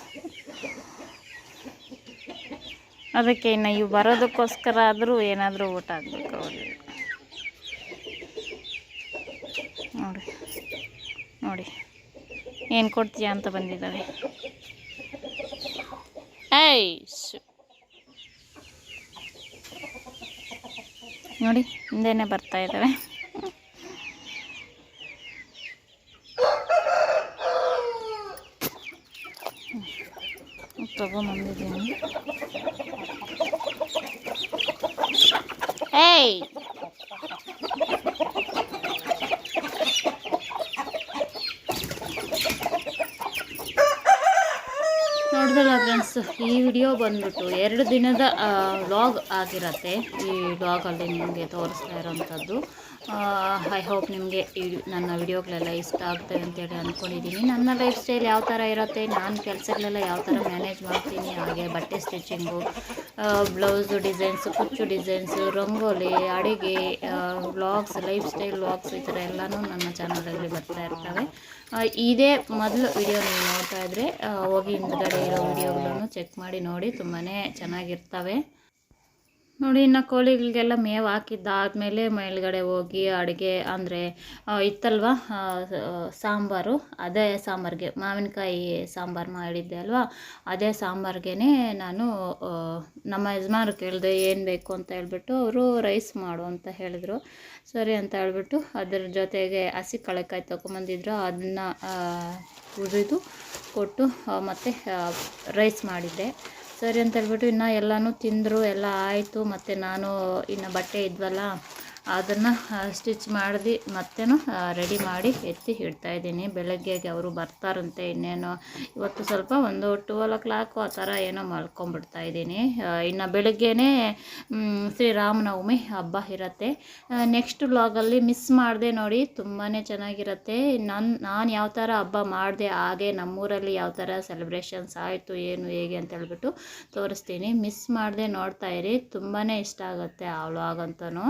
ಅದಕ್ಕೆ ಇನ್ನು ಇವು ಬರೋದಕ್ಕೋಸ್ಕರ ಆದರೂ ಏನಾದರೂ ಊಟ ಆಗಬೇಕು ಅವ್ರಿಗೆ. ನೋಡಿ ನೋಡಿ. ಏನು ಕೊಡ್ತೀಯಾ ಅಂತ ಬಂದಿದ್ದಾವೆ. ಏಯ್ ಶು. ನೋಡಿ ಹಿಂದೆನೇ ಬರ್ತಾ ಇದ್ದಾವೆ. ತಗೊಂಬಂದಿದ್ದೀನಿ ಏಯ್ ನೋಡಿದಲ್ಲ ಫ್ರೆಂಡ್ಸ್ ಈ ವಿಡಿಯೋ ಬಂದ್ಬಿಟ್ಟು ಎರಡು ದಿನದ ವ್ಲಾಗ್ ಆಗಿರತ್ತೆ. ಈ ವ್ಲಾಗಲ್ಲಿ ನಿಮಗೆ ತೋರಿಸ್ತಾ ಇರೋವಂಥದ್ದು ಐ ಹೋಪ್ ನಿಮಗೆ ನನ್ನ ವಿಡಿಯೋಗಳೆಲ್ಲ ಇಷ್ಟ ಆಗ್ತವೆ ಅಂತೇಳಿ ಅಂದ್ಕೊಂಡಿದ್ದೀನಿ ನನ್ನ ಲೈಫ್ ಸ್ಟೈಲ್ ಯಾವ ಥರ ಇರುತ್ತೆ, ನಾನು ಕೆಲಸಗಳೆಲ್ಲ ಯಾವ ಥರ ಮ್ಯಾನೇಜ್ ಮಾಡ್ತೀನಿ, ಹಾಗೆ ಬಟ್ಟೆ ಸ್ಟಿಚಿಂಗು ಬ್ಲೌಸು ಡಿಸೈನ್ಸು ಕುಚ್ಚು ಡಿಸೈನ್ಸು ರಂಗೋಲಿ, ಅಡುಗೆ ವ್ಲಾಗ್ಸ್ ಲೈಫ್ ಸ್ಟೈಲ್ ವ್ಲಾಗ್ಸ್ ಈ ಥರ ಎಲ್ಲನೂ ನನ್ನ ಚಾನಲಲ್ಲಿ ಬರ್ತಾ ಇರ್ತವೆ. ಇದೇ ಮೊದಲು ವಿಡಿಯೋ ನೀವು ನೋಡ್ತಾ ಇದ್ದರೆ ಹೋಗಿ ಹಿಂದ್ಗಡೆ ಇರೋ ವಿಡಿಯೋಗಳನ್ನು ಚೆಕ್ ಮಾಡಿ ನೋಡಿ ತುಂಬಾ ಚೆನ್ನಾಗಿರ್ತವೆ. ನೋಡಿ, ಇನ್ನು ಕೋಳಿಗಳಿಗೆಲ್ಲ ಮೇವು ಹಾಕಿದ್ದಾದಮೇಲೆ ಮೇಲ್ಗಡೆ ಹೋಗಿ ಅಡುಗೆ ಅಂದರೆ ಇತ್ತಲ್ವ? ಸಾಂಬಾರು. ಅದೇ ಸಾಂಬಾರಿಗೆ, ಮಾವಿನಕಾಯಿ ಸಾಂಬಾರು ಮಾಡಿದ್ದೆ ಅಲ್ವಾ? ಅದೇ ಸಾಂಬಾರಿಗೆ ನಾನು ನಮ್ಮ ಯಜಮಾನ್ರು ಕೇಳಿದೆ, ಏನು ಬೇಕು? ಅಂತ ಹೇಳ್ಬಿಟ್ಟು ಅವರು ರೈಸ್ ಮಾಡು ಅಂತ ಹೇಳಿದರು. ಸರಿ ಅಂತ ಹೇಳ್ಬಿಟ್ಟು ಅದ್ರ ಜೊತೆಗೆ ಹಸಿ ಕಳೆಕಾಯಿ ತೊಗೊಂಬಂದಿದ್ರು. ಅದನ್ನು ಉರಿದು ಕೊಟ್ಟು ಮತ್ತೆ ರೈಸ್ ಮಾಡಿದ್ದೆ. ಸರಿ ಅಂತ ಹೇಳ್ಬಿಟ್ಟು ಇನ್ನು ಎಲ್ಲನೂ ತಿಂದರು ಎಲ್ಲ ಆಯಿತು. ಮತ್ತು ನಾನು ಇನ್ನು ಬಟ್ಟೆ ಇದ್ವಲ್ಲ ಅದನ್ನು ಸ್ಟಿಚ್ ಮಾಡಿ ಮತ್ತೇನು ರೆಡಿ ಮಾಡಿ ಎತ್ತಿ ಇಡ್ತಾ ಇದ್ದೀನಿ. ಬೆಳಗ್ಗೆಗೆ ಅವರು ಬರ್ತಾರಂತೆ, ಇನ್ನೇನು, ಇವತ್ತು ಸ್ವಲ್ಪ ಒಂದು ಟುವೆಲ್ ಓ ಕ್ಲಾಕು ಆ ಥರ ಏನೋ ಮಲ್ಕೊಂಬಿಡ್ತಾ ಇದ್ದೀನಿ. ಇನ್ನು ಬೆಳಗ್ಗೆನೇ ಶ್ರೀರಾಮನವಮಿ ಹಬ್ಬ ಇರತ್ತೆ. ನೆಕ್ಸ್ಟ್ ವ್ಲಾಗಲ್ಲಿ ಮಿಸ್ ಮಾಡಿದೆ ನೋಡಿ ತುಂಬಾ ಚೆನ್ನಾಗಿರುತ್ತೆ. ನಾನು ನಾನು ಯಾವ ಥರ ಹಬ್ಬ ಮಾಡಿದೆ, ಹಾಗೆ ನಮ್ಮೂರಲ್ಲಿ ಯಾವ ಥರ ಸೆಲೆಬ್ರೇಷನ್ಸ್ ಆಯಿತು, ಏನು, ಹೇಗೆ ಅಂತ ಹೇಳ್ಬಿಟ್ಟು ತೋರಿಸ್ತೀನಿ. ಮಿಸ್ ಮಾಡಿದೆ ಇರಿ ತುಂಬಾ ಇಷ್ಟ ಆಗುತ್ತೆ ಆ ವ್ಲಾಗ್ ಅಂತಲೂ